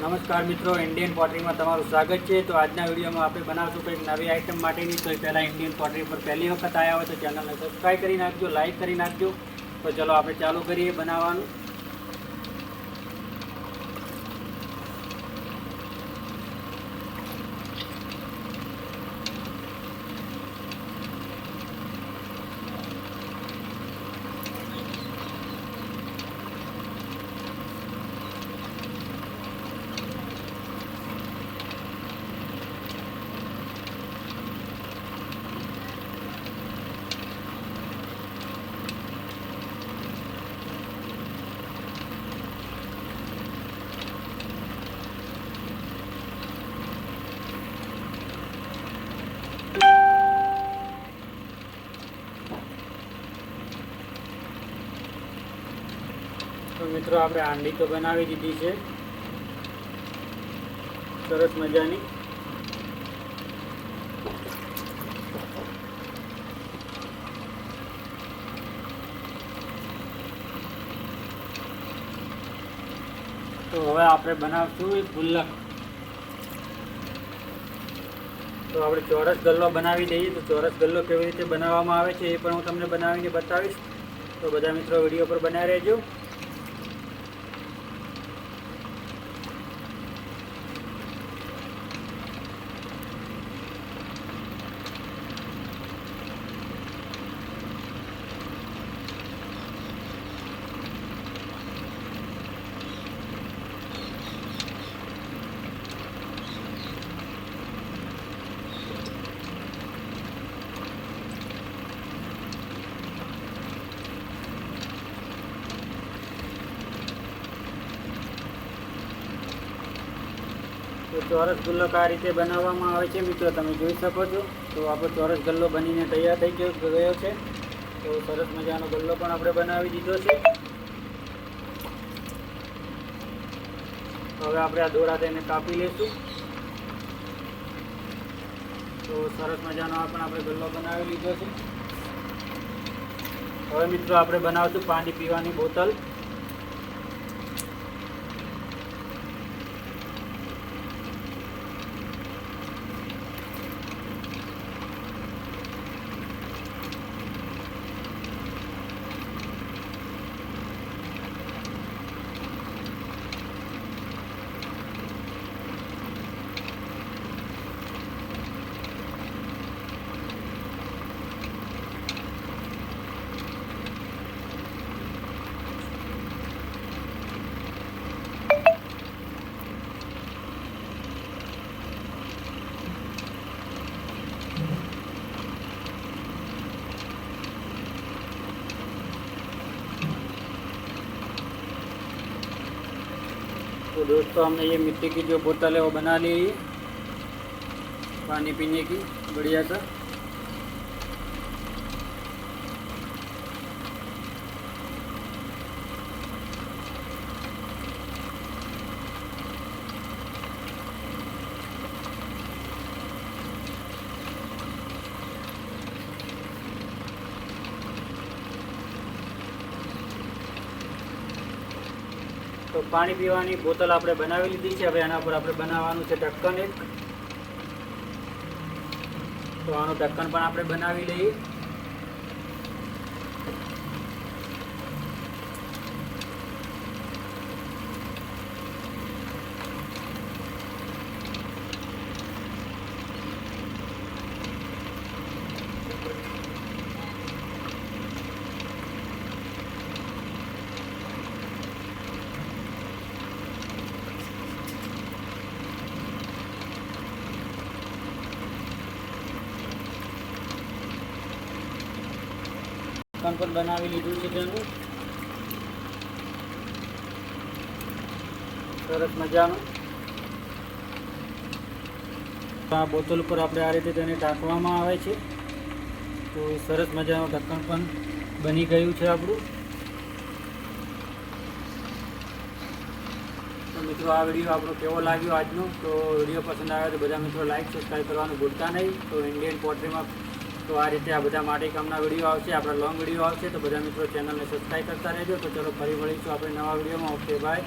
નમસ્કાર મિત્રો ઇન્ડિયન પોટરીમાં તમારું સ્વાગત છે. તો આજના વિડીયોમાં આપણે બનાવશું કંઈક નવી આઇટમ માટેની. તો પહેલાં ઇન્ડિયન પોટરી પર પહેલી વખત આવ્યા હોય તો ચેનલને સબસ્ક્રાઈબ કરી નાખજો લાઇક કરી નાખજો. તો ચલો આપણે ચાલુ કરીએ બનાવવાનું. તો મિત્રો આપણે હાંડી તો બનાવી દીધી છે. સરસ મજાની. તો હવે આપણે બનાવશું એક ગુલ્લક તો આપણે ચોરસ ગલ્લો બનાવી દઈએ. તો ચોરસ ગલ્લો કેવી રીતે બનાવવામાં આવે છે એ પણ હું તમને બનાવીને બતાવીશ. તો બધા મિત્રો વીડિયો પર બનાવી રહેજો. તો ચોરસ ગુલ્લો આ રીતે બનાવવામાં આવે છે મિત્રો તમે જોઈ શકો છો. તો આપણો ચોરસ ગલ્લો બનીને તૈયાર થઈ ગયો છે તો સરસ મજાનો ગલ્લો પણ આપણે બનાવી દીધો છે. હવે આપણે આ દોરા તેને કાપી લઈશું તો સરસ મજાનો પણ આપણે ગલ્લો બનાવી લીધો છે. હવે મિત્રો આપણે બનાવશું પાણી પીવાની બોતલ. तो दोस्तों हमने ये मिट्टी की जो बोतल है वो बना ली है पानी पीने की बढ़िया सा પાણી પીવાની બોતલ આપણે બનાવી લીધી છે. હવે એના પર આપણે બનાવવાનું છે ઢક્કન એક. તો આનું ઢક્કન પણ આપણે બનાવી લઈએ. પણ બનાવી લીધું છે તેનું સરસ મજાનું. આ બોતલ ઉપર આપણે આ રીતે તેને ઢાંકવામાં આવે છે. તો સરસ મજાનું ઢક્કણ પણ બની ગયું છે આપણું. તો મિત્રો, આ વીડિયો આપણો કેવો લાગ્યો આજનો? તો વીડિયો પસંદ આવ્યો તો બધા મિત્રો લાઈક સબસ્ક્રાઈબ કરવાનું ભૂલતા નહીં. તો ઇન્ડિયન પોટ્રીમાં તો આ રીતે આ બધા માટે કામના વીડિયો આવશે, આપણા લોંગ વીડિયો આવશે, તો બધા મિત્રો ચેનલને સબસ્ક્રાઈબ કરતા રહેજો. તો ચલો ફરી મળીશું આપણે નવા વિડીયોમાં. Okay bye